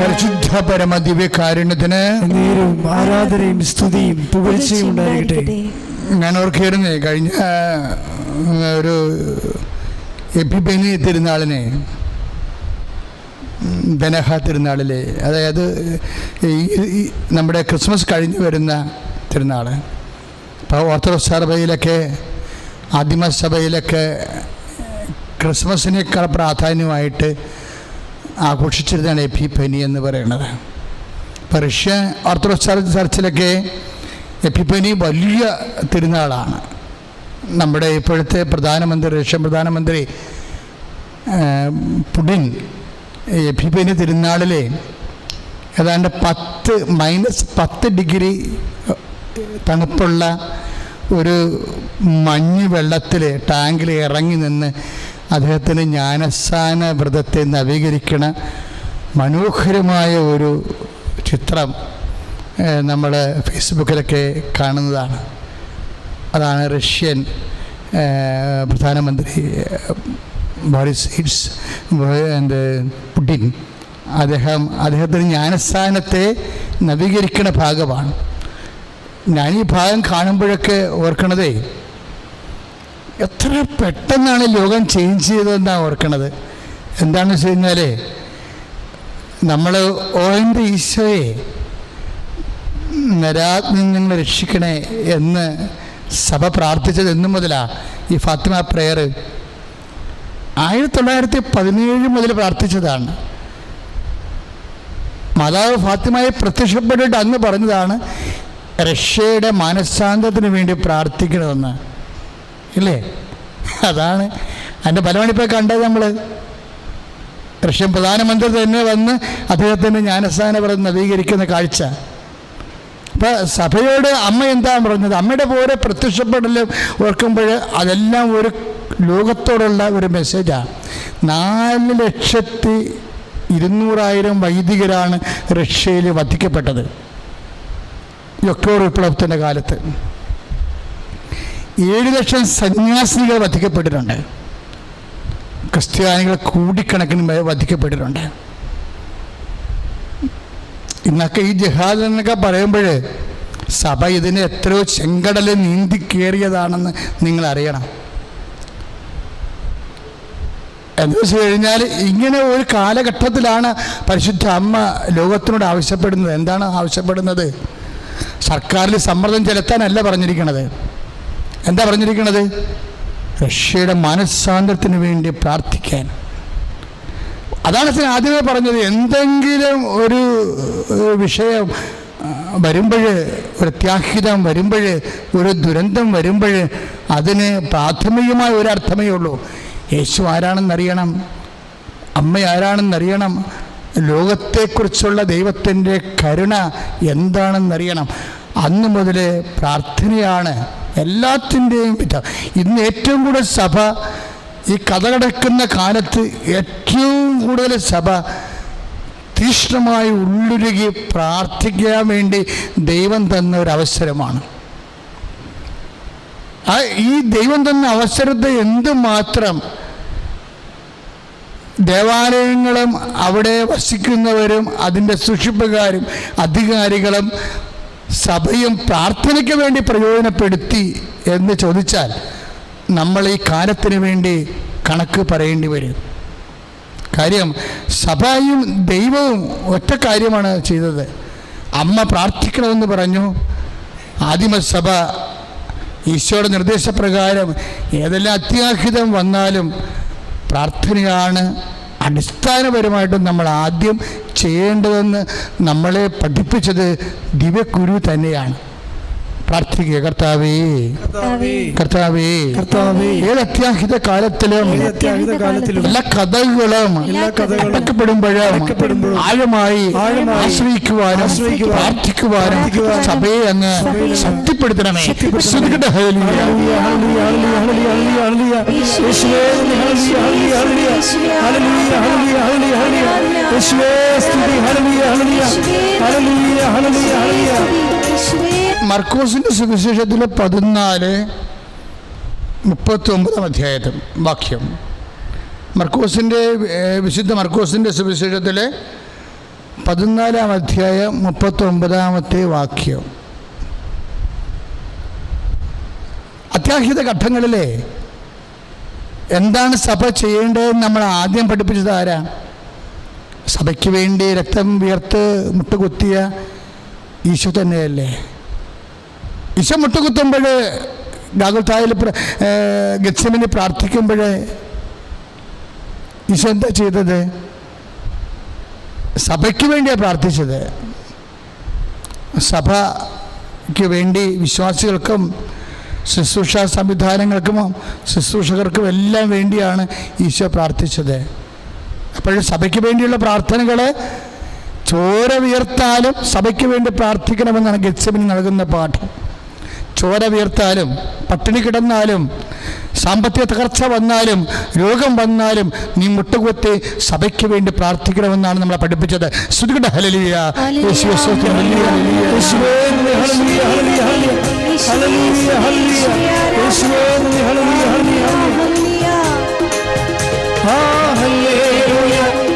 പരിശുദ്ധ പരമ ദിവ്യകാരുണ്യത്തിന് നേരും ആരാധനയും സ്തുതിയും പുകഴ്ചയും ഉണ്ടായിരിക്കട്ടെ ഞാൻ ഓർക്കുകയായിരുന്നേ കഴിഞ്ഞ ഒരു എപ്പിപ്പനി തിരുനാളിനെ ബനഹ തിരുനാളിലെ അതായത് ഈ ഈ നമ്മുടെ ക്രിസ്മസ് കഴിഞ്ഞ് വരുന്ന തിരുനാൾ ഇപ്പോൾ ഓർത്തഡോക്സ് സഭയിലൊക്കെ ആദിമസഭയിലൊക്കെ ക്രിസ്മസിനേക്കാൾ പ്രാധാന്യമായിട്ട് ആഘോഷിച്ചിരുന്നതാണ് എപ്പിപ്പനി എന്ന് പറയുന്നത് റഷ്യ ഓർത്തഡോക്സ് ചർച്ച് ചർച്ചിലൊക്കെ എപ്പിപ്പനി വലിയ തിരുനാളാണ്. നമ്മുടെ ഇപ്പോഴത്തെ പ്രധാനമന്ത്രി റഷ്യൻ പ്രധാനമന്ത്രി പുടിൻ എപ്പിപ്പനി തിരുനാളിലെ ഏതാണ്ട് പത്ത് മൈനസ് പത്ത് ഡിഗ്രി തണുപ്പുള്ള ഒരു മഞ്ഞ് വെള്ളത്തിൽ ടാങ്കിൽ ഇറങ്ങി നിന്ന് അദ്ദേഹത്തിന് ജ്ഞാനസ്ഥാന വ്രതത്തെ നവീകരിക്കണ മനോഹരമായ ഒരു ചിത്രം നമ്മൾ ഫേസ്ബുക്കിലൊക്കെ കാണുന്നതാണ്. അതാണ് റഷ്യൻ പ്രധാനമന്ത്രി ബോറിസ് എന്ത് പുടിൻ. അദ്ദേഹം അദ്ദേഹത്തിന് ജ്ഞാനസ്ഥാനത്തെ നവീകരിക്കുന്ന ഭാഗമാണ്. ഞാൻ ഈ ഭാഗം കാണുമ്പോഴൊക്കെ ഓർക്കണതേ എത്ര പെട്ടെന്നാണ് ലോകം ചേഞ്ച് ചെയ്തതെന്നാണ് ഓർക്കണത്? എന്താണെന്ന് വെച്ച് കഴിഞ്ഞാൽ നമ്മൾ ഓന്റെ ഈശോയെ നരാത്മങ്ങൾ രക്ഷിക്കണേ എന്ന് സഭ പ്രാർത്ഥിച്ചത് എന്നു മുതലാണ് ഈ ഫാത്തിമ പ്രെയർ ആയിരത്തി തൊള്ളായിരത്തി പതിനേഴ് മുതൽ പ്രാർത്ഥിച്ചതാണ്. മാതാവ് ഫാത്തിമയെ പ്രത്യക്ഷപ്പെട്ടിട്ട് അന്ന് പറഞ്ഞതാണ് റഷ്യയുടെ മാനസാന്തത്തിന് വേണ്ടി പ്രാർത്ഥിക്കണമെന്ന്. ഇല്ലേ? അതാണ്. അതിന്റെ ഫലമാണിപ്പോൾ കണ്ടത് നമ്മൾ റഷ്യൻ പ്രധാനമന്ത്രി തന്നെ വന്ന് അദ്ദേഹത്തിന്റെ ജ്ഞാനസ്ഥാനപരം നവീകരിക്കുന്ന കാഴ്ച. അപ്പോൾ സഭയോട് അമ്മ എന്താണ് പറഞ്ഞത്? അമ്മയുടെ പോലെ പ്രത്യക്ഷപ്പെടലും ഓർക്കുമ്പോൾ അതെല്ലാം ഒരു ലോകത്തോടുള്ള ഒരു മെസ്സേജാണ് നാല് ലക്ഷത്തി ഇരുന്നൂറായിരം വൈദികരാണ് റഷ്യയിൽ വധിക്കപ്പെട്ടത്. ഒക്ടോബർ വിപ്ലവത്തിന്റെ കാലത്ത്. ഏഴ് ലക്ഷം സന്യാസിനികൾ വധിക്കപ്പെട്ടിട്ടുണ്ട്. ക്രിസ്ത്യാനികൾ കൂടിക്കണക്കിന് വധിക്കപ്പെട്ടിട്ടുണ്ട്. ഇന്നൊക്കെ ഈ ജഹാദ് എന്നൊക്കെ പറയുമ്പോൾ സഭ ഇതിനെ എത്രയോ ചെങ്കടലിൽ നീന്തി കയറിയതാണെന്ന് നിങ്ങൾ അറിയണം എന്ന് വെച്ച് കഴിഞ്ഞാൽ ഇങ്ങനെ ഒരു കാലഘട്ടത്തിലാണ് പരിശുദ്ധ അമ്മ ലോകത്തിനോട് ആവശ്യപ്പെടുന്നത്. എന്താണ് ആവശ്യപ്പെടുന്നത്? സർക്കാരിൽ സമ്മർദ്ദം ചെലുത്താനല്ല പറഞ്ഞിരിക്കണത്. എന്താ പറഞ്ഞിരിക്കുന്നത് റഷ്യയുടെ മനസ്സാന്തരത്തിന് വേണ്ടി പ്രാർത്ഥിക്കാൻ. അതാണ് അച്ഛൻ ആദ്യമേ പറഞ്ഞത്. എന്തെങ്കിലും ഒരു വിഷയം വരുമ്പോൾ ഒരു ത്യാഹിതം വരുമ്പോൾ ഒരു ദുരന്തം വരുമ്പോൾ അതിന് പ്രാഥമികമായ ഒരു അർത്ഥമേ ഉള്ളൂ. യേശു ആരാണെന്നറിയണം? അമ്മ ആരാണെന്നറിയണം? ലോകത്തെക്കുറിച്ചുള്ള ദൈവത്തിന്റെ കരുണ എന്താണെന്നറിയണം? അന്നു മുതൽ പ്രാർത്ഥനയാണ് എല്ലാത്തിന്റെയും പിറ്റ ഇന്ന് ഏറ്റവും കൂടുതൽ സഭ ഈ കഥ കിടക്കുന്ന കാലത്ത് ഏറ്റവും കൂടുതൽ സഭ തീക്ഷ്ണമായി ഉള്ളുരുകി പ്രാർത്ഥിക്കാൻ വേണ്ടി ദൈവം തന്ന ഒരു അവസരമാണ്. ആ ഈ ദൈവം തന്ന അവസരത്തെ എന്തുമാത്രം ദേവാലയങ്ങളും അവിടെ വസിക്കുന്നവരും അതിന്റെ സൂക്ഷിപ്പുകാരും അധികാരികളും സഭയും പ്രാർത്ഥനയ്ക്ക് വേണ്ടി പ്രയോജനപ്പെടുത്തി എന്ന് ചോദിച്ചാൽ നമ്മൾ ഈ കാലത്തിന് വേണ്ടി കണക്ക് പറയേണ്ടി വരും. കാര്യം സഭയും ദൈവവും ഒറ്റ കാര്യമാണ് ചെയ്തത്. അമ്മ പ്രാർത്ഥിക്കണമെന്ന് പറഞ്ഞു. ആദിമസഭ ഈശോയുടെ നിർദ്ദേശപ്രകാരം ഏതെല്ലാം അത്യാഹിതം വന്നാലും പ്രാർത്ഥനയാണ് അടിസ്ഥാനപരമായിട്ടും നമ്മൾ ആദ്യം ചെയ്യേണ്ടതെന്ന് നമ്മളെ പഠിപ്പിച്ചത് ദിവ്യഗുരു തന്നെയാണ്. പ്രാർത്ഥിക്കുക കർത്താവേ. കർത്താവേ. ഏത് അത്യാഹിത കാലത്തിലും എല്ലാ കഥകളും അടക്കപ്പെടുമ്പോഴും ആഴമായി ആശ്രയിക്കുവാനും പ്രാർത്ഥിക്കുവാനും സഭയെ അങ്ങ് ശക്തിപ്പെടുത്തണമേ. ഹലിയ ഹല്ലേലൂയ. ഹല്ലേലൂയ, ഹല്ലേലൂയ, ഹല്ലേലൂയ, സുവിശേഷത്തിൽ പതിനാല് മുപ്പത്തി ഒമ്പതാം അധ്യായത്തിൽ വാക്യം. മർക്കോസിന്റെ വിശുദ്ധ മർക്കോസിന്റെ സുവിശേഷത്തിലെ പതിനാലാം അധ്യായം മുപ്പത്തി ഒമ്പതാമത്തെ വാക്യം. അത്യാഹിത ഘട്ടങ്ങളിലെ എന്താണ് സഭ ചെയ്യേണ്ടതെന്ന് നമ്മൾ ആദ്യം പഠിപ്പിച്ചത് ആരാ? സഭയ്ക്ക് വേണ്ടി രക്തം വിയർത്ത് മുട്ടുകുത്തിയ ഈശോ തന്നെയല്ലേ? ഈശോ മുട്ടുകുത്തുമ്പോൾ ഗാഗുൽത്തായിൽ ഗച്ഛമിനെ പ്രാർത്ഥിക്കുമ്പോൾ ഈശോ എന്താ ചെയ്തത്? സഭയ്ക്ക് വേണ്ടിയാണ് പ്രാർത്ഥിച്ചത്. സഭയ്ക്ക് വേണ്ടി വിശ്വാസികൾക്കും ശുശ്രൂഷ സംവിധാനങ്ങൾക്കും ശുശ്രൂഷകർക്കും എല്ലാം വേണ്ടിയാണ് ഈശോ പ്രാർത്ഥിച്ചത്. അപ്പോഴും സഭയ്ക്ക് വേണ്ടിയുള്ള പ്രാർത്ഥനകൾ ചോര വിയർത്താലും സഭയ്ക്ക് വേണ്ടി പ്രാർത്ഥിക്കണമെന്നാണ് ഗച്ചമിന് നൽകുന്ന പാഠം. ചോര വീർത്താലും പട്ടിണി കിടന്നാലും സാമ്പത്തിക തകർച്ച വന്നാലും രോഗം വന്നാലും നീ മുട്ടുകുത്തി സഭയ്ക്ക് വേണ്ടി പ്രാർത്ഥിക്കണമെന്നാണ് നമ്മളെ പഠിപ്പിച്ചത്. ശ്രുതികട ഹലലിയ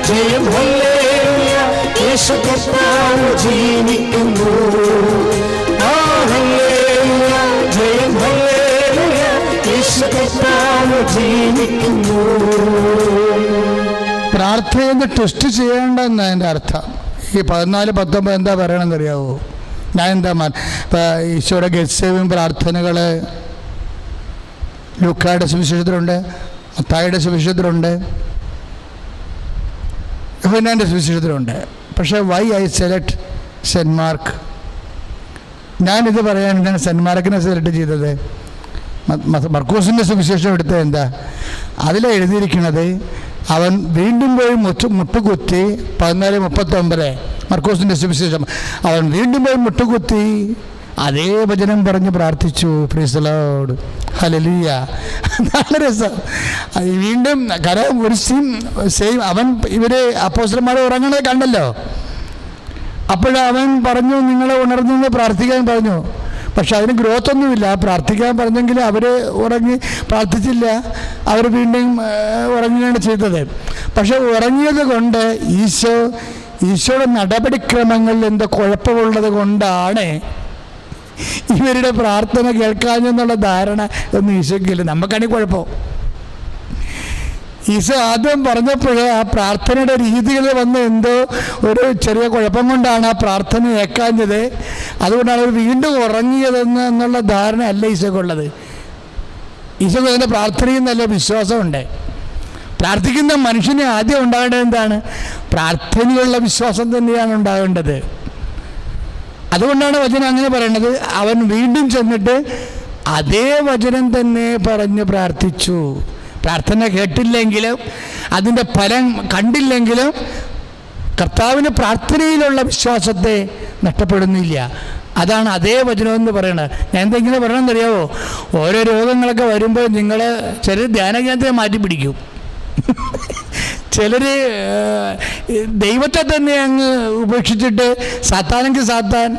ജയം ഹല്ലേലൂയ. യേശു കർത്താവ് ജീവിക്കുന്നു. ജീവിക്കുന്നു പ്രാർത്ഥനയെന്ന് ചെയ്യേണ്ട ചെയ്യേണ്ടെന്ന് എന്റെ അർത്ഥം. ഈ പതിനാല് പത്തൊമ്പത് എന്താ പറയണമെന്ന് അറിയാവോ ഞാൻ എന്താ മാ ഈശോയുടെ ഗത്സേവും പ്രാർത്ഥനകൾ ലുക്കായുടെ സുവിശേഷത്തിലുണ്ട് മത്തായുടെ സുവിശേഷത്തിലുണ്ട് യോഹന്നാന്റെ സുവിശേഷത്തിലുണ്ട്. പക്ഷേ why I select Saint Mark ഞാനിത് പറയാൻ എന്താണ് സെന്റ് മാർക്കിനെ സെലക്ട് ചെയ്തത്. മർക്കോസിന്റെ സുവിശേഷം എടുത്തത് എന്താ? അതിൽ എഴുതിയിരിക്കുന്നത് അവൻ വീണ്ടും പോയി മുറ്റു മുട്ടുകുത്തി പതിനാല് മുപ്പത്തൊമ്പത് മർക്കൂസിന്റെ സുവിശേഷം. അവൻ വീണ്ടും പോയി മുട്ടുകുത്തി അതേ വചനം പറഞ്ഞ് പ്രാർത്ഥിച്ചു. ഫ്രീസലോട് ഹലലിയ നല്ല രസം. വീണ്ടും കാരണം ഒരു സീം സെയിം അവൻ ഇവരെ അപ്പോസ്റ്റർമാരെ ഉറങ്ങണത് കണ്ടല്ലോ. അപ്പോഴവൻ പറഞ്ഞു നിങ്ങളെ ഉണർന്നു പ്രാർത്ഥിക്കാൻ പറഞ്ഞു. പക്ഷെ അതിന് ഗ്രോത്ത് ഒന്നുമില്ല. പ്രാർത്ഥിക്കാൻ പറഞ്ഞെങ്കിൽ അവർ ഉറങ്ങി പ്രാർത്ഥിച്ചില്ല. അവർ വീണ്ടും ഉറങ്ങുകയാണ് ചെയ്തത്. പക്ഷെ ഉറങ്ങിയത് കൊണ്ട് ഈശോ ഈശോയുടെ നടപടിക്രമങ്ങളിൽ എന്തോ കുഴപ്പമുള്ളത് കൊണ്ടാണ് ഇവരുടെ പ്രാർത്ഥന കേൾക്കാഞ്ഞെന്നുള്ള ധാരണ ഒന്നും ഈശോക്കില്ല നമുക്കാണെങ്കിൽ കുഴപ്പം. ഈശോ ആദ്യം പറഞ്ഞപ്പോൾ ആ പ്രാർത്ഥനയുടെ രീതികൾ വന്ന് എന്തോ ഒരു ചെറിയ കുഴപ്പം കൊണ്ടാണ് ആ പ്രാർത്ഥന ഏക്കാഞ്ഞത്. അതുകൊണ്ടാണ് അവർ വീണ്ടും ഉറങ്ങിയതെന്ന് എന്നുള്ള ധാരണ അല്ല ഈശോക്കുള്ളത്. ഈശോക്ക് അതിന്റെ പ്രാർത്ഥനയിൽ നല്ല വിശ്വാസമുണ്ട്. പ്രാർത്ഥിക്കുന്ന മനുഷ്യന് ആദ്യം ഉണ്ടാകേണ്ടത് എന്താണ്? പ്രാർത്ഥനയുള്ള വിശ്വാസം തന്നെയാണ് ഉണ്ടാകേണ്ടത്. അതുകൊണ്ടാണ് വചനം അങ്ങനെ പറയുന്നത് അവൻ വീണ്ടും ചെന്നിട്ട് അതേ വചനം തന്നെ പറഞ്ഞ് പ്രാർത്ഥിച്ചു. പ്രാർത്ഥന കേട്ടില്ലെങ്കിലും അതിന്റെ ഫലം കണ്ടില്ലെങ്കിലും കർത്താവിന് പ്രാർത്ഥനയിലുള്ള വിശ്വാസത്തെ നഷ്ടപ്പെടുന്നില്ല. അതാണ് അതേ വചനം എന്ന് പറയുന്നത്. ഞാൻ എന്തെങ്കിലും പറയണമെന്ന് അറിയാവോ? ഓരോ രോഗങ്ങളൊക്കെ വരുമ്പോൾ നിങ്ങൾ ചിലർ ധ്യാനകേന്ദ്രം മാറ്റി പിടിക്കും. ചിലർ ദൈവത്തെ തന്നെ അങ്ങ് ഉപേക്ഷിച്ചിട്ട് സാത്താനെങ്കിൽ സാത്താൻ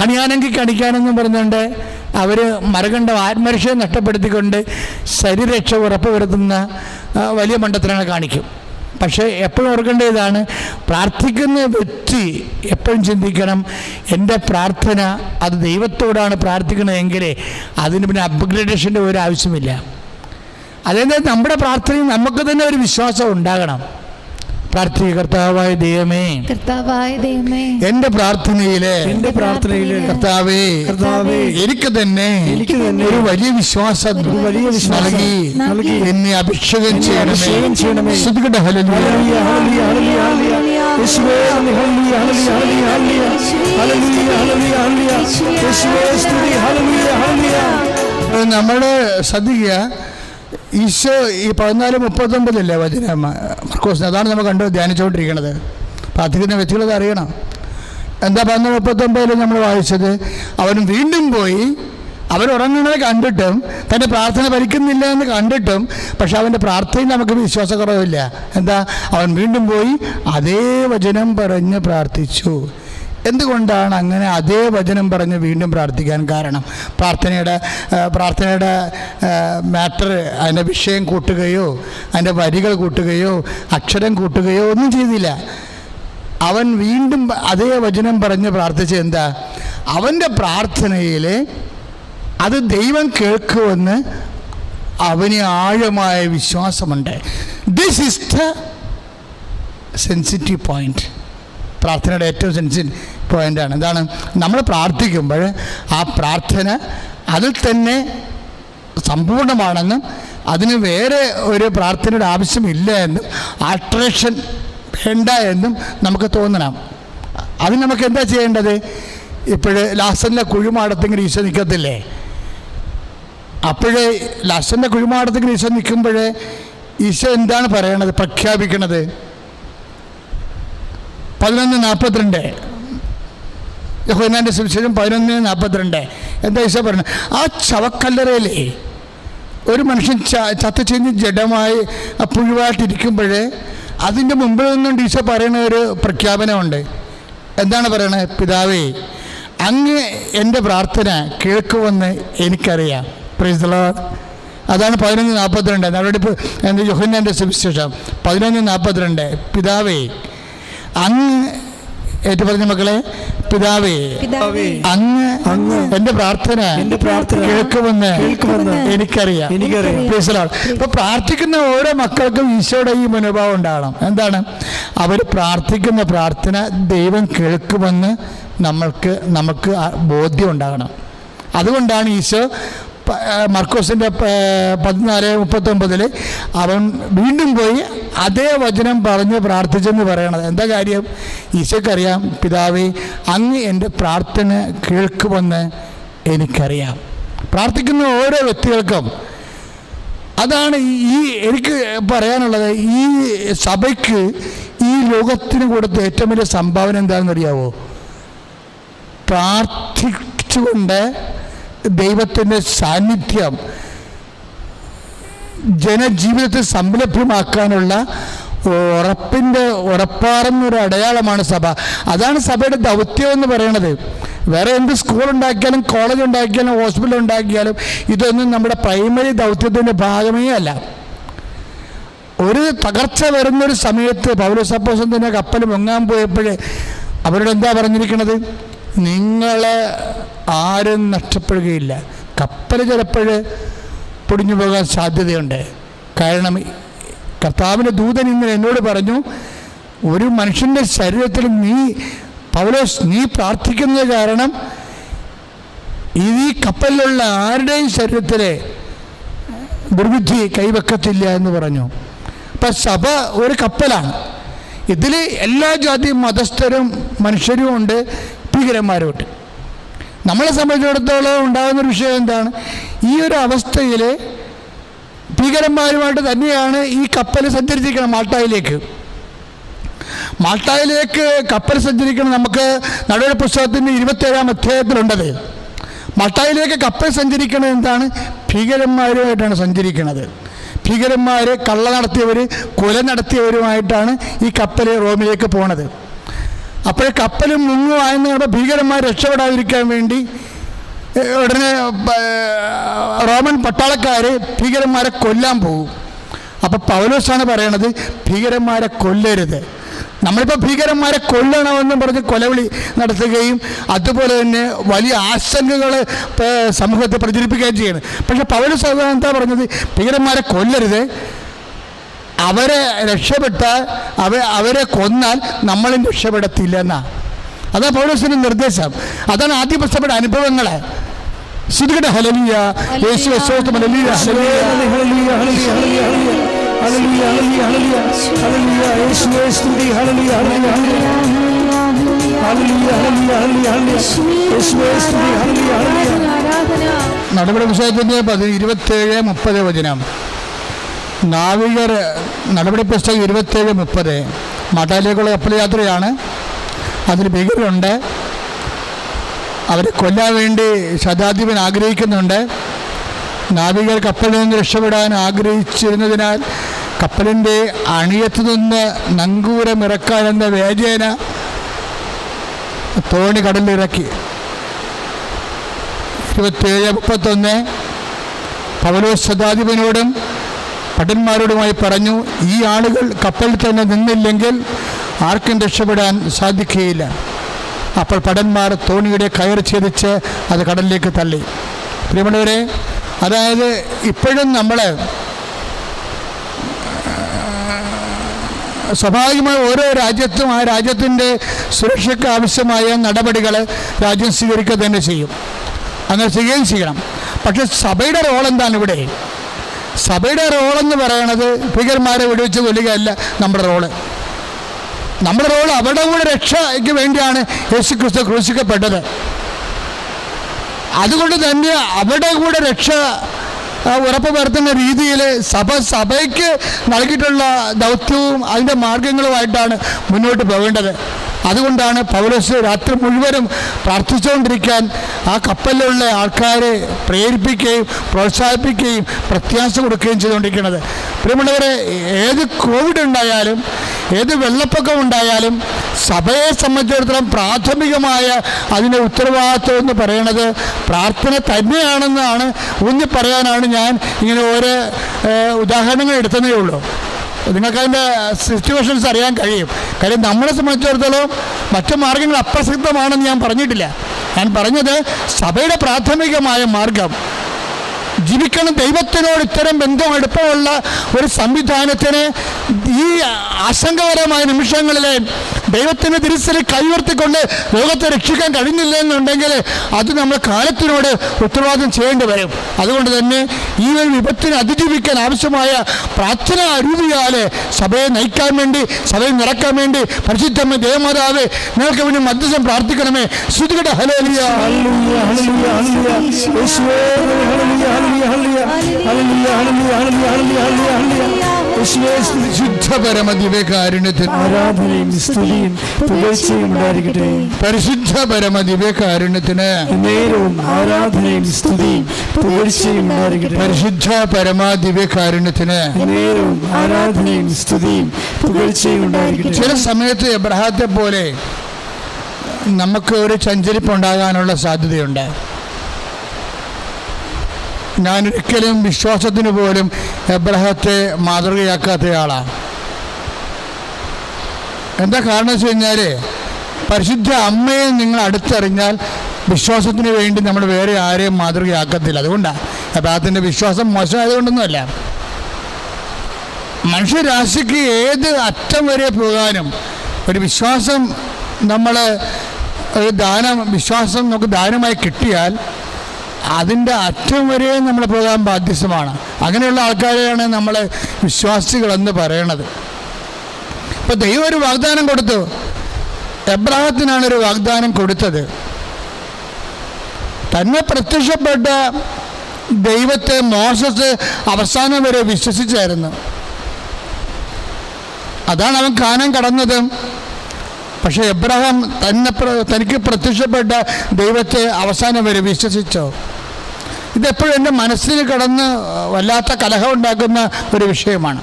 കണിയാനെങ്കിൽ കണിക്കാനെന്നും പറഞ്ഞുകൊണ്ട് അവർ മരകണ്ട ആത്മരക്ഷയെ നഷ്ടപ്പെടുത്തിക്കൊണ്ട് ശരീരക്ഷ ഉറപ്പുവരുത്തുന്ന വലിയ മണ്ഡത്തിനാണ് കാണിക്കും. പക്ഷേ എപ്പോഴും ഓർക്കേണ്ട ഇതാണ് പ്രാർത്ഥിക്കുന്ന വ്യക്തി എപ്പോഴും ചിന്തിക്കണം എന്റെ പ്രാർത്ഥന അത് ദൈവത്തോടാണ് പ്രാർത്ഥിക്കുന്നതെങ്കിൽ അതിന് പിന്നെ അപ്ഗ്രേഡേഷന്റെ ഒരു ആവശ്യമില്ല. അതായത് നമ്മുടെ പ്രാർത്ഥനയിൽ നമുക്ക് തന്നെ ഒരു വിശ്വാസം ഉണ്ടാകണം. പ്രാർത്ഥിക കർത്താവായ ദൈവമേ കർത്താവായ ദൈവമേ എന്റെ പ്രാർത്ഥനയിലെ എന്റെ പ്രാർത്ഥനയിലെ കർത്താവേ കർത്താവേ, എനിക്ക് തന്നെ എനിക്ക് തന്നെ ഒരു വലിയ വിശ്വാസം ഒരു വലിയ വിശ്വാസം നൽകി നൽകി എന്നെ അഭിഷേകം ചെയ്യണമേ നമ്മൾ ഹല്ലേലൂയ. ഹല്ലേലൂയ, ഹല്ലേലൂയ, ഹല്ലേലൂയ, ഹല്ലേലൂയ. യേശുവേ ഹല്ലേലൂയ, hallelujah, hallelujah, hallelujah. Hallelujah, hallelujah, ഹല്ലേലൂയ. യേശുവേ സ്തുതി, ഹല്ലേലൂയ, ഹല്ലേലൂയ. നമ്മൾ ശ്രദ്ധിക്കുക ഈശോ ഈ പതിനാല് മുപ്പത്തൊമ്പതില്ലേ വചനം? മർക്കോസ് അതാണ് നമ്മൾ കണ്ട് ധ്യാനിച്ചുകൊണ്ടിരിക്കുന്നത് പ്രാർത്ഥിക്കുന്ന വ്യക്തികളത് അറിയണം. എന്താ പതിനാല് മുപ്പത്തൊമ്പതിൽ നമ്മൾ വായിച്ചത്? അവൻ വീണ്ടും പോയി അവൻ ഉറങ്ങുന്നത് കണ്ടിട്ടും തന്റെ പ്രാർത്ഥന ഭരിക്കുന്നില്ല എന്ന് കണ്ടിട്ടും പക്ഷെ അവന്റെ പ്രാർത്ഥനയിൽ നമുക്ക് വിശ്വാസക്കുറവില്ല. എന്താ? അവൻ വീണ്ടും പോയി അതേ വചനം പറഞ്ഞ് പ്രാർത്ഥിച്ചു. എന്തുകൊണ്ടാണ് അങ്ങനെ അതേ വചനം പറഞ്ഞ് വീണ്ടും പ്രാർത്ഥിക്കാൻ കാരണം? പ്രാർത്ഥനയുടെ പ്രാർത്ഥനയുടെ മാറ്റർ അതിന്റെ വിഷയം കൂട്ടുകയോ അതിന്റെ വരികൾ കൂട്ടുകയോ അക്ഷരം കൂട്ടുകയോ ഒന്നും ചെയ്തില്ല. അവൻ വീണ്ടും അതേ വചനം പറഞ്ഞ് പ്രാർത്ഥിച്ച എന്താ? അവന്റെ പ്രാർത്ഥനയിൽ അത് ദൈവം കേൾക്കുമെന്ന് അവന് ആഴമായ വിശ്വാസമുണ്ട്. This is the sensitive point പ്രാർത്ഥനയുടെ ഏറ്റവും സെൻസിൻ പോയിന്റാണ് എന്താണ്? നമ്മൾ പ്രാർത്ഥിക്കുമ്പോൾ ആ പ്രാർത്ഥന അതിൽ തന്നെ സമ്പൂർണമാണെന്നും അതിന് വേറെ ഒരു പ്രാർത്ഥനയുടെ ആവശ്യമില്ല എന്നും ആൾട്രേഷൻ വേണ്ട എന്നും നമുക്ക് തോന്നണം. അതിന് നമുക്ക് എന്താ ചെയ്യേണ്ടത്? ഇപ്പോഴ് ലാസനിലെ കുഴിമാടത്തിങ്ങനെ ഈശോ നിൽക്കത്തില്ലേ? അപ്പോഴേ ലാസന്റെ കുഴിമാടത്തിങ്ങനെ ഈശോ നിൽക്കുമ്പോഴേ ഈശോ എന്താണ് പറയണത്? പ്രഖ്യാപിക്കണത്? പതിനൊന്ന് നാൽപ്പത്തിരണ്ട് യഹോനാന്റെ സുവിശേഷം? പതിനൊന്ന് നാൽപ്പത്തിരണ്ട് എന്താ ഈശോ പറയുന്നത്? ആ ചവക്കല്ലറയിൽ ഒരു മനുഷ്യൻ ച ചത്തുചെഞ്ഞ് ജഡമായി പുഴുവായിട്ടിരിക്കുമ്പോൾ അതിന്റെ മുമ്പിൽ നിന്നും ഈശോ പറയുന്ന ഒരു പ്രഖ്യാപനമുണ്ട്. എന്താണ് പറയണത്? പിതാവേ അങ്ങ് എന്റെ പ്രാർത്ഥന കേൾക്കുമെന്ന് എനിക്കറിയാം. പ്രൈസ് ലോർഡ് അതാണ് പതിനൊന്ന് നാൽപ്പത്തിരണ്ട് നടപടി എന്റെ യോഹന്നാന്റെ സുവിശേഷം? പതിനൊന്ന് നാൽപ്പത്തിരണ്ട് പിതാവേ അങ്ങ് ഏറ്റു പറഞ്ഞ മക്കളെ പിതാവേ. പിതാവേ. അങ്ങ് എന്റെ പ്രാർത്ഥന എന്റെ പ്രാർത്ഥന കേൾക്കുമെന്ന് കേൾക്കുമെന്ന് എനിക്കറിയാം. എനിക്കറിയാം. അപ്പൊ പ്രാർത്ഥിക്കുന്ന ഓരോ മക്കൾക്കും ഈശോയുടെ ഈ മനോഭാവം ഉണ്ടാകണം എന്താണ്? അവർ പ്രാർത്ഥിക്കുന്ന പ്രാർത്ഥന ദൈവം കേൾക്കുമെന്ന് നമ്മൾക്ക് നമുക്ക് ബോധ്യം ഉണ്ടാകണം. അതുകൊണ്ടാണ് ഈശോ മർക്കോസിന്റെ പതിനാല് മുപ്പത്തൊമ്പതിൽ അവൻ വീണ്ടും പോയി അതേ വചനം പറഞ്ഞ് പ്രാർത്ഥിച്ചെന്ന് പറയണത്. എന്താ കാര്യം? ഈശോക്കറിയാം പിതാവേ അങ്ങ് എന്റെ പ്രാർത്ഥന കേൾക്കുമെന്ന് എനിക്കറിയാം. പ്രാർത്ഥിക്കുന്ന ഓരോ വ്യക്തികൾക്കും അതാണ് ഈ- എനിക്ക് പറയാനുള്ളത് ഈ സഭയ്ക്ക് ഈ ലോകത്തിന് കൊടുത്ത ഏറ്റവും വലിയ സംഭാവന എന്താണെന്ന് അറിയാവോ പ്രാർത്ഥിച്ചുകൊണ്ട് ദൈവത്തിന്റെ സാന്നിധ്യം ജനജീവിതത്തെ സംലഭ്യമാക്കാനുള്ള ഉറപ്പിന്റെ ഉറപ്പാർന്നൊരു അടയാളമാണ് സഭ. അതാണ് സഭയുടെ ദൗത്യം എന്ന് പറയണത്. വേറെ എന്ത് സ്കൂൾ ഉണ്ടാക്കിയാലും കോളേജ് ഉണ്ടാക്കിയാലും ഹോസ്പിറ്റൽ ഉണ്ടാക്കിയാലും ഇതൊന്നും നമ്മുടെ പ്രൈമറി ദൗത്യത്തിന്റെ ഭാഗമേ അല്ല. ഒരു തകർച്ച വരുന്നൊരു സമയത്ത് പൗരസപ്പോസത്തിന്റെ കപ്പൽ മുങ്ങാൻ പോയപ്പോൾ അവരോട് എന്താ പറഞ്ഞിരിക്കുന്നത് നിങ്ങൾ ആരും നഷ്ടപ്പെടുകയില്ല. കപ്പൽ ചിലപ്പോൾ പൊടിഞ്ഞു പോകാൻ സാധ്യതയുണ്ട്. കാരണം കർത്താവിന്റെ ദൂതൻ ഇങ്ങനെ എന്നോട് പറഞ്ഞു ഒരു മനുഷ്യന്റെ ശരീരത്തിൽ നീ പൗലോസ് നീ പ്രാർത്ഥിക്കുന്നത് കാരണം ഈ കപ്പലിലുള്ള ആരുടെയും ശരീരത്തിലെ ദുർബുദ്ധി കൈവെക്കത്തില്ല എന്ന് പറഞ്ഞു. അപ്പം സഭ ഒരു കപ്പലാണ്. ഇതിൽ എല്ലാ ജാതി മതസ്ഥരും മനുഷ്യരും ഉണ്ട്. ഭീകരന്മാരും ഉണ്ട് നമ്മളെ സംബന്ധിച്ചിടത്തോളം ഉണ്ടാകുന്ന ഒരു വിഷയം എന്താണ്? ഈ ഒരു അവസ്ഥയിൽ ഭീകരന്മാരുമായിട്ട് തന്നെയാണ് ഈ കപ്പൽ സഞ്ചരിച്ചിരിക്കണം മാൾട്ടായിലേക്ക്. മാൾട്ടായിലേക്ക് കപ്പൽ സഞ്ചരിക്കണം നമുക്ക് നടുവഴ പുസ്തകത്തിന്റെ ഇരുപത്തേഴാം അധ്യായത്തിലുണ്ടത്. മാൾട്ടായിലേക്ക് കപ്പൽ സഞ്ചരിക്കണം എന്താണ്? ഭീകരന്മാരുമായിട്ടാണ് സഞ്ചരിക്കുന്നത് ഭീകരന്മാർ കള്ള നടത്തിയവർ കൊല നടത്തിയവരുമായിട്ടാണ് ഈ കപ്പൽ റോമിലേക്ക് പോണത്. അപ്പോൾ കപ്പലും മുങ്ങുവായെന്ന് പറയുമ്പോൾ ഭീകരന്മാർ രക്ഷപ്പെടാതിരിക്കാൻ വേണ്ടി ഉടനെ റോമൻ പട്ടാളക്കാർ ഭീകരന്മാരെ കൊല്ലാൻ പോകും. അപ്പോൾ പൗലോസാണ് പറയണത് ഭീകരന്മാരെ കൊല്ലരുത്. നമ്മളിപ്പോൾ ഭീകരന്മാരെ കൊല്ലണമെന്നും പറഞ്ഞ് കൊലവിളി നടത്തുകയും അതുപോലെ തന്നെ വലിയ ആശങ്കകൾ സമൂഹത്തെ പ്രചരിപ്പിക്കുകയും ചെയ്യണം. പക്ഷേ പൗലോസ് എന്താ പറഞ്ഞത്? ഭീകരന്മാരെ കൊല്ലരുത്. അവരെ രക്ഷപ്പെട്ട് അവ അവരെ കൊന്നാൽ നമ്മളും രക്ഷപ്പെടത്തില്ല എന്നാ അതാ പൗലോസിന്റെ നിർദ്ദേശം അതാണ് ആദ്യ പ്രശ്നപ്പെട്ട അനുഭവങ്ങളെ ശ്രുതികട ഹലലിയ യേശു യശോത്തം ഹലലിയ സ്തുതി. സ്തുതി. നടപടി പുസ്തകത്തിന്റെ പതി ഇരുപത്തേഴ് മുപ്പത് വചനം നാവികർ നടപടി പുസ്തകം ഇരുപത്തേഴ് മുപ്പത് മഠയിലേക്കുള്ള കപ്പൽ യാത്രയാണ് അതിൽ ഭീകരരുണ്ട്. അവരെ കൊല്ലാൻ വേണ്ടി ശതാധിപൻ ആഗ്രഹിക്കുന്നുണ്ട്. നാവികർ കപ്പലിൽ നിന്ന് രക്ഷപ്പെടാൻ ആഗ്രഹിച്ചിരുന്നതിനാൽ കപ്പലിന്റെ അണിയത്ത് നിന്ന് നങ്കൂരമിറക്കാനെന്ന വേജേന തോണി കടലിലിറക്കി. ഇരുപത്തേഴ് മുപ്പത്തൊന്ന് പൗലോസ് ശതാധിപനോടും ഭടന്മാരോടുമായി പറഞ്ഞു ഈ ആളുകൾ കപ്പലിൽ തന്നെ നിന്നില്ലെങ്കിൽ ആർക്കും രക്ഷപ്പെടാൻ സാധിക്കുകയില്ല. അപ്പോൾ പടന്മാർ തോണിയുടെ കയർ ഛേദിച്ച് അത് കടലിലേക്ക് തള്ളി. പ്രിയമുള്ളവരെ അതായത് ഇപ്പോഴും നമ്മൾ സ്വാഭാവികമായി ഓരോ രാജ്യത്തും ആ രാജ്യത്തിന്റെ സുരക്ഷയ്ക്ക് ആവശ്യമായ നടപടികൾ രാജ്യം സ്വീകരിക്കുക തന്നെ ചെയ്യും. അങ്ങനെ ചെയ്യുകയും ചെയ്യണം. പക്ഷെ സഭയുടെ റോൾ എന്താണ് ഇവിടെ? സഭയുടെ റോളെന്ന് പറയണത് ഭീകരന്മാരെ വെടിവെച്ച് കൊല്ലുകയല്ല നമ്മുടെ റോൾ. നമ്മുടെ റോൾ അവരുടെ കൂടെ രക്ഷയ്ക്ക് വേണ്ടിയാണ് യേശു ക്രിസ്തു ക്രൂശിക്കപ്പെട്ടത്. അതുകൊണ്ട് തന്നെ അവരുടെ കൂടെ രക്ഷ ഉറപ്പ് വരുത്തുന്ന രീതിയിൽ സഭ സഭയ്ക്ക് നൽകിയിട്ടുള്ള ദൗത്യവും അതിന്റെ മാർഗങ്ങളുമായിട്ടാണ് മുന്നോട്ട് പോകേണ്ടത്. അതുകൊണ്ടാണ് പൗലോസ് രാത്രി മുഴുവനും പ്രാർത്ഥിച്ചുകൊണ്ടിരിക്കാൻ ആ കപ്പലിലുള്ള ആൾക്കാരെ പ്രേരിപ്പിക്കുകയും പ്രോത്സാഹിപ്പിക്കുകയും പ്രത്യാശ കൊടുക്കുകയും ചെയ്തുകൊണ്ടിരിക്കുന്നത്. പ്രിയമുള്ളവരെ ഏത് കോവിഡ് ഉണ്ടായാലും ഏത് വെള്ളപ്പൊക്കം ഉണ്ടായാലും സഭയെ സംബന്ധിച്ചിടത്തോളം പ്രാഥമികമായ അതിന്റെ ഉത്തരവാദിത്വം എന്ന് പറയുന്നത് പ്രാർത്ഥന തന്നെയാണെന്നാണ് ഊന്നി പറയാനാണ് ഞാൻ ഇങ്ങനെ ഓരോ ഉദാഹരണങ്ങൾ എടുത്തതേ ഉള്ളൂ. നിങ്ങൾക്ക് അതിന്റെ സിറ്റുവേഷൻസ് അറിയാൻ കഴിയും. കാര്യം നമ്മളെ സംബന്ധിച്ചിടത്തോളം മറ്റു മാർഗങ്ങൾ അപ്രസക്തമാണെന്ന് ഞാൻ പറഞ്ഞിട്ടില്ല. ഞാൻ പറഞ്ഞത് സഭയുടെ പ്രാഥമികമായ മാർഗം ജീവിക്കണം. ദൈവത്തിനോട് ഇത്തരം ബന്ധം എടുപ്പമുള്ള ഒരു സംവിധാനത്തിന് ഈ ആശങ്കകരമായ നിമിഷങ്ങളിൽ ദൈവത്തിന്റെ തിരിച്ചറി കൈവർത്തിക്കൊണ്ട് ലോകത്തെ രക്ഷിക്കാൻ കഴിഞ്ഞില്ല എന്നുണ്ടെങ്കിൽ അത് നമ്മൾ കാലത്തിനോട് ഉത്തരവാദിത്വം ചെയ്യേണ്ടി വരും. അതുകൊണ്ട് തന്നെ ഈ ഒരു വിപത്തിനെ അതിജീവിക്കാൻ ആവശ്യമായ പ്രാർത്ഥന അരുവിയാലെ സഭയെ നയിക്കാൻ വേണ്ടി സഭയെ നിറക്കാൻ വേണ്ടി പരിശുദ്ധമ്മ ദേവമാതാവ് നിങ്ങൾക്ക് വേണ്ടി മധ്യസ്ഥം പ്രാർത്ഥിക്കണമേ. ശ്രുതികട ഹലോലിയ ഹല്ലേലൂയ, പരിശുദ്ധ പരമ ദിവ്യകാരുണ്യത്തിന് ആരാധനയും സ്തുതിയും പുകഴ്ചയും പരിശുദ്ധ പരമ ദിവ്യകാരുണ്യത്തിന് ആരാധനയും സ്തുതിയും പുകഴ്ചയും ചില സമയത്ത് എബ്രഹാത്തെ പോലെ നമുക്ക് ഒരു ചഞ്ചരിപ്പ് ഉണ്ടാകാനുള്ള സാധ്യതയുണ്ട്. ഞാനൊരിക്കലും വിശ്വാസത്തിന് പോലും എബ്രഹത്തെ മാതൃകയാക്കാത്തയാളാണ് എന്താ കാരണം വെച്ച് കഴിഞ്ഞാൽ പരിശുദ്ധ അമ്മയെ നിങ്ങൾ അടുത്തറിഞ്ഞാൽ വിശ്വാസത്തിന് വേണ്ടി നമ്മൾ വേറെ ആരെയും മാതൃകയാക്കത്തില്ല. അതുകൊണ്ടാണ് എബ്രഹത്തിന്റെ വിശ്വാസം മോശമായതുകൊണ്ടൊന്നുമല്ല. മനുഷ്യരാശിക്ക് ഏത് അറ്റം വരെ പോകാനും ഒരു വിശ്വാസം നമ്മൾ ഒരു ദാനം വിശ്വാസം നമുക്ക് ദാനമായി കിട്ടിയാൽ അതിന്റെ അറ്റം വരെ നമ്മൾ പോകാൻ ബാധ്യസ്ഥമാണ്. അങ്ങനെയുള്ള ആൾക്കാരെയാണ് നമ്മൾ വിശ്വാസികളെന്ന് പറയണത്. ഇപ്പം ദൈവം ഒരു വാഗ്ദാനം കൊടുത്തു. എബ്രാഹത്തിനാണ് ഒരു വാഗ്ദാനം കൊടുത്തത്. തന്നെ പ്രത്യക്ഷപ്പെട്ട ദൈവത്തെ മോശസ് അവസാനം വരെ വിശ്വസിച്ചായിരുന്നു. അതാണ് അവൻ കാനം കടന്നത്. പക്ഷേ എബ്രഹാം തന്നെ തനിക്ക് പ്രത്യക്ഷപ്പെട്ട ദൈവത്തെ അവസാനം വരെ വിശ്വസിച്ചോ? ഇതെപ്പോഴും എന്റെ മനസ്സിൽ കടന്ന് വല്ലാത്ത കലഹം ഉണ്ടാക്കുന്ന ഒരു വിഷയമാണ്.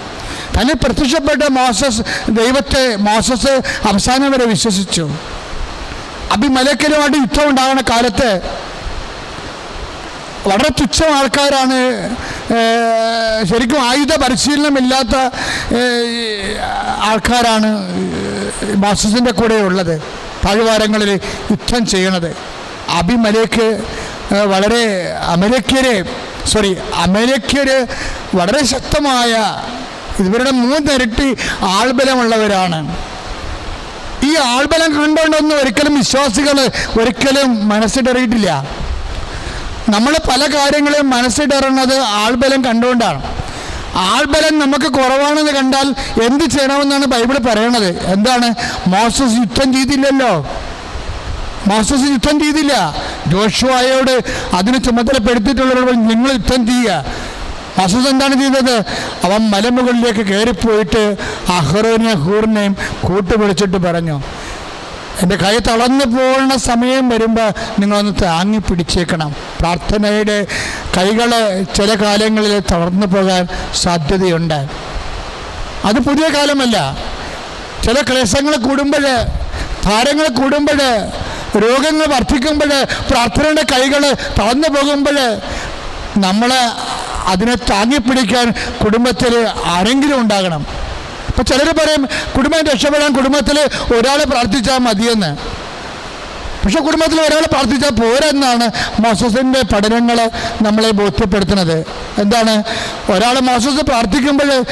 തന്നെ പ്രത്യക്ഷപ്പെട്ട മോസസ് ദൈവത്തെ മോസസ് അവസാനം വരെ വിശ്വസിച്ചു. അഭിമലക്കലുമായിട്ട് യുദ്ധം ഉണ്ടാകുന്ന കാലത്ത് വളരെ തുച്ഛം ആൾക്കാരാണ് ശരിക്കും ആയുധ പരിശീലനമില്ലാത്ത ആൾക്കാരാണ് മോസസിന്റെ കൂടെ ഉള്ളത് താഴ്വാരങ്ങളിൽ യുദ്ധം ചെയ്യണത്. അഭിമലേക്ക് വളരെ അമലേക്യരെ സോറി അമലേക്യര് വളരെ ശക്തമായ ഇവരുടെ മൂന്നിരട്ടി ആൾബലമുള്ളവരാണ്. ഈ ആൾബലം കണ്ടുകൊണ്ടൊന്നും ഒരിക്കലും വിശ്വാസികൾ ഒരിക്കലും മനസ്സിടറിയിട്ടില്ല. നമ്മൾ പല കാര്യങ്ങളും മനസ്സിടറുന്നത് ആൾബലം കണ്ടുകൊണ്ടാണ് ആൾബലം നമുക്ക് കുറവാണെന്ന് കണ്ടാൽ എന്ത് ചെയ്യണമെന്നാണ് ബൈബിൾ പറയണത്? എന്താണ്? മോസസ് യുദ്ധം ചെയ്തില്ലല്ലോ. മോസസ് യുദ്ധം ചെയ്തില്ല. ജോഷുവായോട് അതിന് ചുമതലപ്പെടുത്തിയിട്ടുള്ളവർ നിങ്ങൾ യുദ്ധം ചെയ്യുക മോസസ് എന്താണ് ചെയ്തത്? അവൻ മലമുകളിലേക്ക് കയറിപ്പോയിട്ട് അഹ്റോനെയും ഹൂറിനെയും കൂട്ടുപിടിച്ചിട്ട് പറഞ്ഞു. എന്റെ കൈ തളർന്നു പോകുന്ന സമയം വരുമ്പോൾ നിങ്ങളൊന്ന് താങ്ങി പിടിച്ചേക്കണം. പ്രാർത്ഥനയുടെ കൈകൾ ചില കാലങ്ങളിൽ തളർന്നു പോകാൻ സാധ്യതയുണ്ട്. അത് പുതിയ കാലമല്ല. ചില ക്ലേശങ്ങൾ കൂടുമ്പോൾ ഭാരങ്ങൾ കൂടുമ്പോൾ രോഗങ്ങൾ വർദ്ധിക്കുമ്പോൾ പ്രാർത്ഥനയുടെ കൈകൾ തളർന്നു പോകുമ്പോൾ നമ്മൾ അതിനെ താങ്ങിപ്പിടിക്കാൻ കുടുംബത്തിൽ ആരെങ്കിലും ഉണ്ടാകണം. അപ്പം ചിലർ പറയും കുടുംബം രക്ഷപ്പെടാൻ കുടുംബത്തിൽ ഒരാൾ പ്രാർത്ഥിച്ചാൽ മതിയെന്ന്. പക്ഷെ കുടുംബത്തിൽ ഒരാൾ പ്രാർത്ഥിച്ചാൽ പോരെന്നാണ് മോസസിന്റെ പഠനങ്ങൾ നമ്മളെ ബോധ്യപ്പെടുത്തുന്നത്. എന്താണ്? ഒരാൾ മോസസ് പ്രാർത്ഥിക്കുമ്പോൾ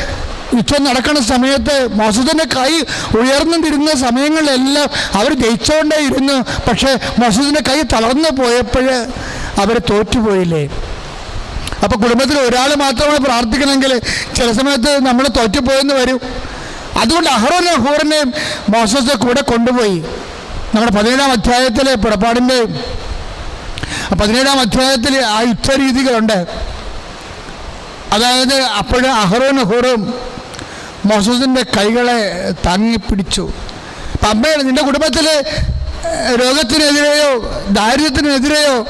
യുദ്ധം നടക്കുന്ന സമയത്ത് മസൂദിന്റെ കൈ ഉയർന്നിരുന്ന സമയങ്ങളിലെല്ലാം അവർ ജയിച്ചുകൊണ്ടേ ഇരുന്നു. പക്ഷേ മസൂദിന്റെ കൈ തളർന്നു പോയപ്പോൾ അവർ തോറ്റുപോയില്ലേ? അപ്പോൾ കുടുംബത്തിൽ ഒരാൾ മാത്രമാണ് പ്രാർത്ഥിക്കണമെങ്കിൽ ചില സമയത്ത് നമ്മൾ തോറ്റുപോയെന്ന് വരും. അതുകൊണ്ട് അഹ്റോനെ ഹൂറിനെയും മോസസ് കൂടെ കൊണ്ടുപോയി. നമ്മുടെ പതിനേഴാം അധ്യായത്തിലെ പുറപ്പാടിന്റെ പതിനേഴാം അധ്യായത്തിൽ ആ യുദ്ധരീതികളുണ്ട്. അതായത് അപ്പോഴും അഹ്റോനും ഹൂറും മോസസിന്റെ കൈകളെ താങ്ങിപ്പിടിച്ചു. പിടിച്ചു അമ്മ നിന്റെ കുടുംബത്തിൽ രോഗത്തിനെതിരെയോ ദാരിദ്ര്യത്തിനെതിരെയോ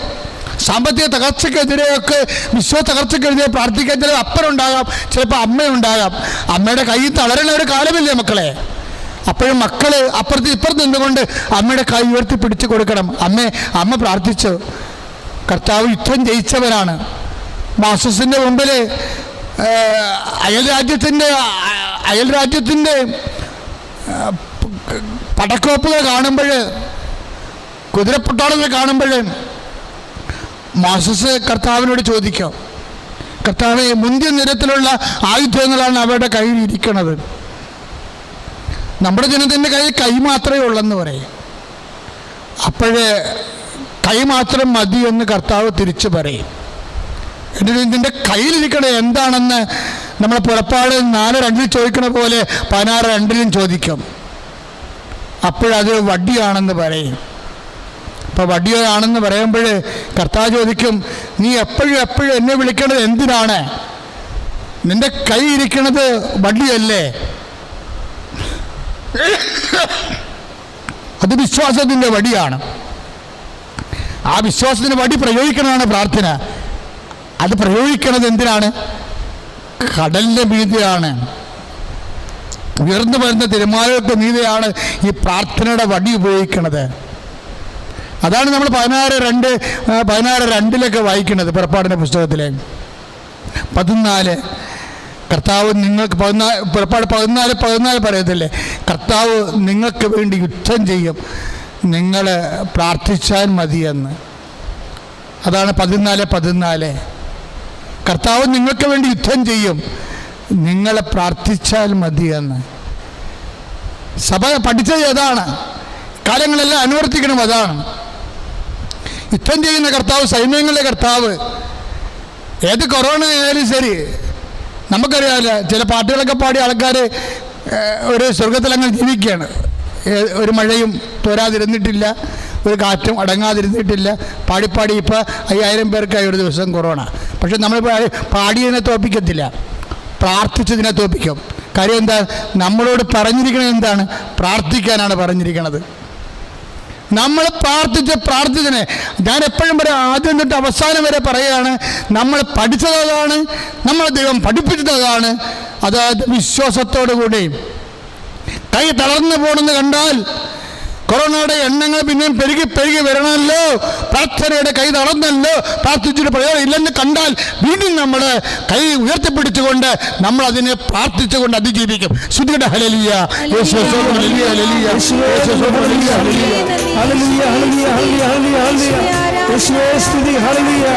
സാമ്പത്തിക തകർച്ചയ്ക്കെതിരെയൊക്കെ വിശ്വ തകർച്ചയ്ക്കെതിരെ പ്രാർത്ഥിക്കാൻ ചിലപ്പോൾ അപ്പനുണ്ടാകാം ചിലപ്പോൾ അമ്മയുണ്ടാകാം. അമ്മയുടെ കൈ തളരുന്ന ഒരു കാലമില്ലേ മക്കളെ? അപ്പോഴും മക്കൾ അപ്പുറത്ത് ഇപ്പുറത്ത് നിന്നുകൊണ്ട് അമ്മയുടെ കൈ ഉയർത്തി പിടിച്ചു കൊടുക്കണം. അമ്മ അമ്മ പ്രാർത്ഥിച്ചു. കർത്താവ് യുദ്ധം ജയിച്ചവരാണ്. മാസസിന്റെ മുമ്പിൽ അയൽ രാജ്യത്തിന്റെ അയൽ രാജ്യത്തിന്റെ പടക്കോപ്പുകൾ കാണുമ്പോൾ കുതിരപ്പട്ടാളങ്ങൾ കാണുമ്പോൾ മാസസ് കർത്താവിനോട് ചോദിക്കാം. കർത്താവ് മുന്തിയ നിരത്തിലുള്ള ആയുധങ്ങളാണ് അവരുടെ കയ്യിൽ ഇരിക്കുന്നത്. നമ്മുടെ ജനത്തിന്റെ കയ്യിൽ കൈ മാത്രമേ ഉള്ളെന്ന് പറയും. അപ്പോഴേ കൈ മാത്രം മതി എന്ന് കർത്താവ് തിരിച്ചു പറയും. എന്നിട്ട് ഇതിന്റെ കയ്യിലിരിക്കണേ എന്താണെന്ന് നമ്മൾ പുറപ്പാട് നാല് രണ്ടിൽ ചോദിക്കണ പോലെ പതിനാറ് രണ്ടിലും ചോദിക്കും. അപ്പോഴത് വടിയാണെന്ന് പറയും. അപ്പോൾ വടിയാണെന്ന് പറയുമ്പോൾ കർത്താവ് ചോദിക്കും നീ എപ്പോഴും എപ്പോഴും എന്നെ വിളിക്കേണ്ടത് എന്തിനാണ്? നിന്റെ കൈ ഇരിക്കണത് വടിയല്ലേ? അത് വിശ്വാസത്തിന്റെ വടിയാണ്. ആ വിശ്വാസത്തിന്റെ വടി പ്രയോഗിക്കണതാണ് പ്രാർത്ഥന. അത് പ്രയോഗിക്കണത് എന്തിനാണ്? കടലിന്റെ മീതിയാണ്. ഉയർന്നു വരുന്ന തിരുമാലകൾക്ക് മീതിയാണ് ഈ പ്രാർത്ഥനയുടെ വടി ഉപയോഗിക്കുന്നത് അതാണ് നമ്മൾ പതിനാറ് രണ്ട് പതിനാറ് രണ്ടിലൊക്കെ വായിക്കുന്നത് പുറപ്പാടിന്റെ പുസ്തകത്തിലെ. പതിനാല് കർത്താവ് നിങ്ങൾക്ക് പതിനാല് പുറപ്പാട് പതിനാല് പതിനാല് പറയത്തില്ലേ? കർത്താവ് നിങ്ങൾക്ക് വേണ്ടി യുദ്ധം ചെയ്യും. നിങ്ങൾ പ്രാർത്ഥിച്ചാൽ മതിയെന്ന്. അതാണ് പതിനാല് പതിനാല്. കർത്താവ് നിങ്ങൾക്ക് വേണ്ടി യുദ്ധം ചെയ്യും. നിങ്ങളെ പ്രാർത്ഥിച്ചാൽ മതിയെന്ന് സഭ പഠിച്ചത് അതാണ്. കാര്യങ്ങളെല്ലാം അനുവർത്തിക്കണം അതാണ്. യുദ്ധം ചെയ്യുന്ന കർത്താവ് സൈന്യങ്ങളുടെ കർത്താവ്. ഏത് കൊറോണ ആയാലും ശരി. നമുക്കറിയാമല്ലോ ചില പാട്ടുകളൊക്കെ പാടിയ ആൾക്കാർ ഒരു സ്വർഗത്തിൽ അങ്ങനെ ജീവിക്കുകയാണ്. ഒരു മഴയും തോരാതിരുന്നിട്ടില്ല ഒരു കാറ്റും അടങ്ങാതിരുന്നിട്ടില്ല. പാടിപ്പാടി ഇപ്പോൾ അയ്യായിരം പേർക്കായി ഒരു ദിവസം കൊറോണ. പക്ഷെ നമ്മൾ പാടിയതിനെ തോപ്പിക്കത്തില്ല പ്രാർത്ഥിച്ചതിനെ തോപ്പിക്കും കാര്യം എന്താ? നമ്മളോട് പറഞ്ഞിരിക്കുന്നത് എന്താണ്? പ്രാർത്ഥിക്കാനാണ് പറഞ്ഞിരിക്കുന്നത് നമ്മൾ പ്രാർത്ഥിച്ച പ്രാർത്ഥിച്ചതിനെ ഞാൻ എപ്പോഴും വരെ ആദ്യം തൊട്ട് അവസാനം വരെ പറയുകയാണ് നമ്മൾ പഠിച്ചത് അതാണ് നമ്മൾ ദൈവം പഠിപ്പിച്ചത് അതാണ്. അതായത് വിശ്വാസത്തോടു കൂടി കൈ തളർന്നു പോണെന്ന് കണ്ടാൽ കൊറോണയുടെ എണ്ണങ്ങൾ പിന്നെയും പെരുകി പെരുകി വരണമല്ലോ. പ്രാർത്ഥനയുടെ കൈ തളർന്നല്ലോ. പ്രാർത്ഥിച്ചിട്ട് പ്രയോജനം ഇല്ലെന്ന് കണ്ടാൽ വീണ്ടും നമ്മൾ കൈ ഉയർത്തിപ്പിടിച്ചുകൊണ്ട് നമ്മൾ അതിനെ പ്രാർത്ഥിച്ചുകൊണ്ട് അതിജീവിക്കും. ശ്രുതിയുടെ ഹലലിയ ഹല്ലേലൂയ, ഹല്ലേലൂയ.